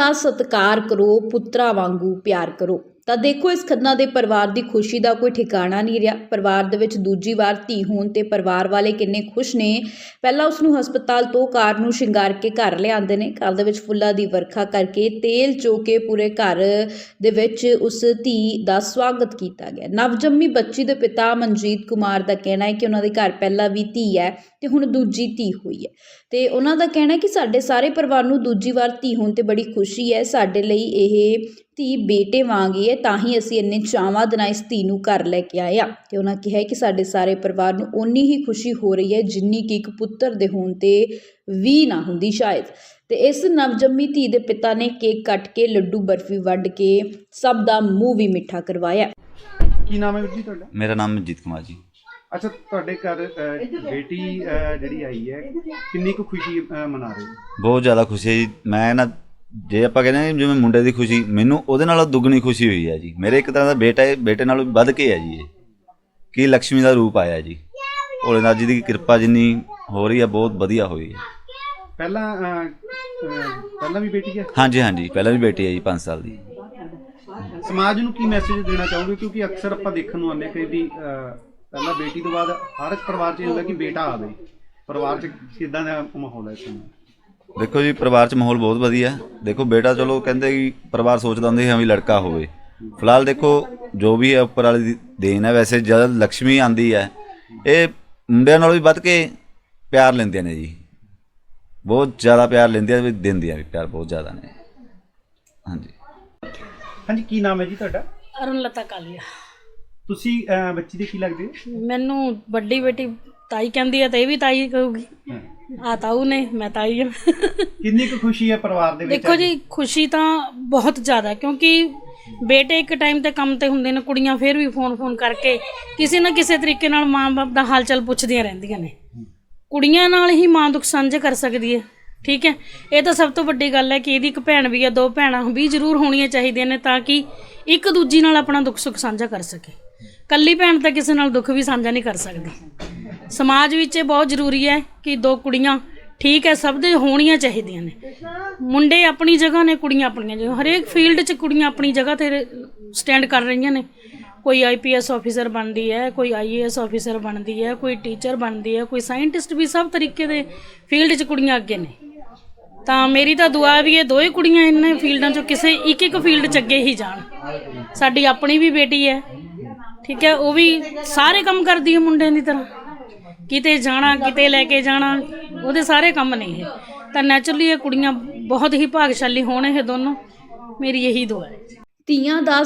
ਦਾ ਸਤਿਕਾਰ ਕਰੋ ਪੁੱਤਰਾ ਵਾਂਗੂ ਪਿਆਰ ਕਰੋ। ਤਾਂ ਦੇਖੋ, ਇਸ ਖੰਨਾ ਦੇ ਪਰਿਵਾਰ ਦੀ ਖੁਸ਼ੀ ਦਾ ਕੋਈ ਠਿਕਾਣਾ ਨਹੀਂ ਰਿਹਾ। ਪਰਿਵਾਰ ਦੇ ਵਿੱਚ ਦੂਜੀ ਵਾਰ ਧੀ ਹੋਣ ਤੇ ਪਰਿਵਾਰ ਵਾਲੇ ਕਿੰਨੇ ਖੁਸ਼ ਨੇ। ਪਹਿਲਾਂ ਉਸ ਨੂੰ ਹਸਪਤਾਲ ਤੋਂ ਕਾਰ ਨੂੰ ਸ਼ਿੰਗਾਰ ਕੇ ਘਰ ਲਿਆਂਦੇ ਨੇ। ਘਰ ਦੇ ਵਿੱਚ ਫੁੱਲਾਂ ਦੀ ਵਰਖਾ ਕਰਕੇ ਤੇਲ ਚੋ ਕੇ ਪੂਰੇ ਘਰ ਦੇ ਵਿੱਚ ਉਸ ਧੀ ਦਾ ਸਵਾਗਤ ਕੀਤਾ ਗਿਆ। ਨਵਜੰਮੀ ਬੱਚੀ ਦੇ ਪਿਤਾ ਮਨਜੀਤ ਕੁਮਾਰ ਦਾ ਕਹਿਣਾ ਹੈ ਕਿ ਉਹਨਾਂ ਦੇ ਘਰ ਪਹਿਲਾਂ ਵੀ ਧੀ ਹੈ ਤੇ ਹੁਣ ਦੂਜੀ ਧੀ ਹੋਈ ਹੈ। ਤੇ ਉਹਨਾਂ ਦਾ ਕਹਿਣਾ ਹੈ ਕਿ ਸਾਡੇ ਸਾਰੇ ਪਰਿਵਾਰ ਨੂੰ ਦੂਜੀ ਵਾਰ ਧੀ ਹੋਣ ਤੇ ਬੜੀ ਖੁਸ਼ੀ ਹੈ। ਸਾਡੇ ਲਈ ਇਹ ਧੀ ਬੇਟੇ ਵਾਂਗ ਹੀ ਹੈ ਤਾਂ ਹੀ ਅਸੀਂ ਇੰਨੇ ਚਾਵਾਂ ਦੇ ਨਾਲ ਇਸ ਧੀ ਨੂੰ ਘਰ ਲੈ ਕੇ ਆਏ ਆ ਤੇ ਉਹਨਾਂ ਕਿਹਾ ਕਿ ਸਾਡੇ ਸਾਰੇ ਪਰਿਵਾਰ ਨੂੰ ਓਨੀ ਹੀ ਖੁਸ਼ੀ ਹੋ ਰਹੀ ਹੈ ਜਿੰਨੀ ਕਿ ਇੱਕ ਪੁੱਤਰ ਦੇ ਹੋਣ ਤੇ ਵੀ ਨਾ ਹੁੰਦੀ ਸ਼ਾਇਦ। ਤੇ ਇਸ ਨਵਜੰਮੀ ਧੀ ਦੇ ਪਿਤਾ ਨੇ ਕੇਕ ਕੱਟ ਕੇ ਲੱਡੂ ਬਰਫੀ ਵੰਡ ਕੇ ਸਭ ਦਾ ਮੂੰਹ ਵੀ ਮਿੱਠਾ ਕਰਵਾਇਆ। ਕੀ ਨਾਮ ਹੈ ਵੀਰ ਜੀ ਤੁਹਾਡਾ? ਮੇਰਾ ਨਾਮ ਮਨਜੀਤ ਕੁਮਾਰ ਜੀ। ਅੱਛਾ ਤੁਹਾਡੇ ਘਰ ਬੇਟੀ ਜਿਹੜੀ ਆਈ ਹੈ ਕਿੰਨੀ ਕੁ ਖੁਸ਼ੀ ਮਨਾ ਰਹੇ ਹੋ? ਬਹੁਤ ਜ਼ਿਆਦਾ ਖੁਸ਼ੀ ਹੈ ਜੀ। ਮੈਂ ਨਾ ਜੇ ਆਪਾਂ ਕਹਿੰਦੇ ਹਾਂ ਜਿਵੇਂ ਮੁੰਡੇ ਦੀ ਖੁਸ਼ੀ ਮੈਨੂੰ ਉਹਦੇ ਨਾਲੋਂ ਦੁੱਗਣੀ ਖੁਸ਼ੀ ਹੋਈ ਹੈ ਜੀ। ਮੇਰੇ ਇੱਕ ਤਰ੍ਹਾਂ ਦਾ ਬੇਟਾ ਹੈ ਬੇਟੇ ਨਾਲੋਂ ਵੱਧ ਕੇ ਹੈ ਜੀ ਇਹ। ਕੀ ਲక్ష్ਮੀ ਦਾ ਰੂਪ ਆਇਆ ਜੀ। ਭੋਲੇਨਾਥ ਜੀ ਦੀ ਕਿਰਪਾ ਜਿੰਨੀ ਹੋ ਰਹੀ ਹੈ ਬਹੁਤ ਵਧੀਆ ਹੋਈ ਹੈ ਪਹਿਲਾਂ ਪਹਿਲਾਂ ਵੀ ਬੇਟੀ ਹੈ? ਹਾਂਜੀ ਹਾਂਜੀ ਪਹਿਲਾਂ ਵੀ ਬੇਟੀ ਹੈ ਜੀ 5 ਸਾਲ ਦੀ। ਸਮਾਜ ਨੂੰ ਕੀ ਮੈਸੇਜ ਦੇਣਾ ਚਾਹੋਗੇ? ਕਿਉਂਕਿ ਅਕਸਰ ਆਪਾਂ ਦੇਖਣ ਨੂੰ ਆਉਂਦੇ ਵੀ ਅਹ, ਪਹਿਲਾਂ ਬੇਟੀ ਤੋਂ ਬਾਅਦ ਹਰ ਇੱਕ ਪਰਿਵਾਰ 'ਚ ਇਹ ਹੁੰਦਾ ਕਿ ਬੇਟਾ ਆਵੇ। ਪਰਿਵਾਰ 'ਚ ਕਿਦਾਂ ਦਾ ਮਾਹੌਲ ਹੈ ਇਸ ਸਮੇਂ? ਦੇਖੋ ਜੀ ਪਰਿਵਾਰ 'ਚ ਮਾਹੌਲ ਬਹੁਤ ਵਧੀਆ। ਹੈ। ਦੇਖੋ ਬੇਟਾ ਚਲੋ ਕਹਿੰਦੇ ਕਿ ਪਰਿਵਾਰ ਸੋਚਦਾ ਹੁੰਦਾ ਸੀ ਹਾਂ ਵੀ ਲੜਕਾ ਹੋਵੇ। ਫਿਲਹਾਲ ਦੇਖੋ ਜੋ ਵੀ ਹੈ ਉੱਪਰ ਵਾਲੀ ਦੀ ਦੇਣ ਹੈ ਵੈਸੇ ਜਦ ਲక్ష్ਮੀ ਆਂਦੀ ਹੈ ਇਹ ਮੁੰਡਿਆਂ ਨਾਲੋਂ ਵੀ ਵੱਧ ਕੇ ਪਿਆਰ ਲੈਂਦੀਆਂ ਨੇ ਜੀ। ਬਹੁਤ ਜ਼ਿਆਦਾ ਪਿਆਰ ਲੈਂਦੀਆਂ ਵੀ ਦਿੰਦੀਆਂ ਵੀ ਪਿਆਰ ਬਹੁਤ ਜ਼ਿਆਦਾ ਨੇ। ਹਾਂਜੀ। ਹਾਂਜੀ ਕੀ ਨਾਮ ਹੈ ਜੀ ਤੁਹਾਡਾ? ਅਰੁਣਲਤਾ ਕਾਲੀਆ। ਤੁਸੀਂ ਅਹ, ਬੱਚੀ ਦੇ ਕੀ ਲੱਗਦੇ ਹੋ? ਮੈਨੂੰ ਵੱਡੀ ਬੇਟੀ ਤਾਈ ਕਹਿੰਦੀ ਹੈ ਤੇ ਇਹ ਵੀ ਤਾਈ ਕਹੂਗੀ। ਆ ਤਾਊ ਨੇ ਮੈਂ ਤਾਈ ਹਾਂ। ਕਿੰਨੀ ਕੁ ਖੁਸ਼ੀ ਹੈ ਪਰਿਵਾਰ ਦੇ ਵਿੱਚ ਦੇਖੋ ਜੀ ਖੁਸ਼ੀ ਤਾਂ ਬਹੁਤ ਜ਼ਿਆਦਾ ਕਿਉਂਕਿ ਬੇਟੇ ਇੱਕ ਟਾਈਮ ਤੇ ਕੰਮ ਤੇ ਹੁੰਦੇ ਨੇ ਕੁੜੀਆਂ ਫਿਰ ਵੀ ਫੋਨ ਫੋਨ ਕਰਕੇ ਕਿਸੇ ਨਾ ਕਿਸੇ ਤਰੀਕੇ ਨਾਲ ਮਾਂ-ਬਾਪ ਦਾ ਹਾਲ ਚਾਲ ਪੁੱਛਦੀਆਂ ਰਹਿੰਦੀਆਂ ਨੇ। ਕੁੜੀਆਂ ਨਾਲ ਹੀ ਮਾਂ ਦੁੱਖ ਸਾਂਝੇ ਕਰ ਸਕਦੀ ਹੈ ਠੀਕ ਹੈ? ਇਹ ਤਾਂ ਸਭ ਤੋਂ ਵੱਡੀ ਗੱਲ ਹੈ ਕਿ ਇਹਦੀ ਇੱਕ ਭੈਣ ਵੀ ਹੈ ਦੋ ਭੈਣਾਂ ਵੀ ਜ਼ਰੂਰ ਹੋਣੀਆਂ ਚਾਹੀਦੀਆਂ ਨੇ ਤਾਂ ਕਿ ਇੱਕ ਦੂਜੀ ਨਾਲ ਆਪਣਾ ਦੁੱਖ ਸੁੱਖ ਸਾਂਝਾ ਕਰ ਸਕੇ। ਕੱਲੀ ਭੈਣ ਤਾਂ ਕਿਸੇ ਨਾਲ ਦੁੱਖ ਵੀ ਸਾਂਝਾ ਨਹੀਂ ਕਰ ਸਕਦੀ। ਸਮਾਜ ਵਿੱਚ ਇਹ ਬਹੁਤ ਜ਼ਰੂਰੀ ਹੈ ਕਿ ਦੋ ਕੁੜੀਆਂ ਠੀਕ ਹੈ, ਸਭ ਦੇ ਹੋਣੀਆਂ ਚਾਹੀਦੀਆਂ ਨੇ। ਮੁੰਡੇ ਆਪਣੀ ਜਗ੍ਹਾ ਨੇ, ਕੁੜੀਆਂ ਆਪਣੀਆਂ ਜਗ੍ਹਾ। ਹਰੇਕ ਫੀਲਡ 'ਚ ਕੁੜੀਆਂ ਆਪਣੀ ਜਗ੍ਹਾ ਤੇ ਸਟੈਂਡ ਕਰ ਰਹੀਆਂ ਨੇ। ਕੋਈ ਆਈਪੀਐਸ ਆਫੀਸਰ ਬਣਦੀ ਹੈ, ਕੋਈ ਆਈਏਐਸ ਆਫੀਸਰ ਬਣਦੀ ਹੈ, ਕੋਈ ਟੀਚਰ ਬਣਦੀ ਹੈ, ਕੋਈ ਸਾਇੰਟਿਸਟ ਵੀ ਸਭ ਤਰੀਕੇ ਦੇ ਫੀਲਡ 'ਚ ਕੁੜੀਆਂ ਅੱਗੇ ਨੇ। ਤਾਂ ਮੇਰੀ ਤਾਂ ਦੁਆ ਵੀ ਇਹ ਦੋਏ ਕੁੜੀਆਂ ਇਹਨਾਂ ਫੀਲਡਾਂ 'ਚੋਂ ਕਿਸੇ ਇੱਕ ਇੱਕ ਫੀਲਡ 'ਚ ਅੱਗੇ ਹੀ ਜਾਣ। ਸਾਡੀ ਆਪਣੀ ਵੀ ਬੇਟੀ ਹੈ, ਠੀਕ ਹੈ, ਉਹ ਵੀ ਸਾਰੇ ਕੰਮ ਕਰਦੀ ਹੈ ਮੁੰਡਿਆਂ ਦੀ ਤਰ੍ਹਾਂ। ਕਿਤੇ ਜਾਣਾ, ਕਿਤੇ ਲੈ ਕੇ ਜਾਣਾ, ਉਹਦੇ ਸਾਰੇ ਕੰਮ ਨੇ ਇਹ। ਤਾਂ ਨੈਚੁਰਲੀ ਇਹ ਕੁੜੀਆਂ ਬਹੁਤ ਹੀ ਭਾਗਸ਼ਾਲੀ ਹੋਣ ਇਹ ਦੋਨੋਂ। ਮੇਰੀ ਇਹੀ ਦੁਆ ਹੈ। ਧੀਆਂ ਦਾ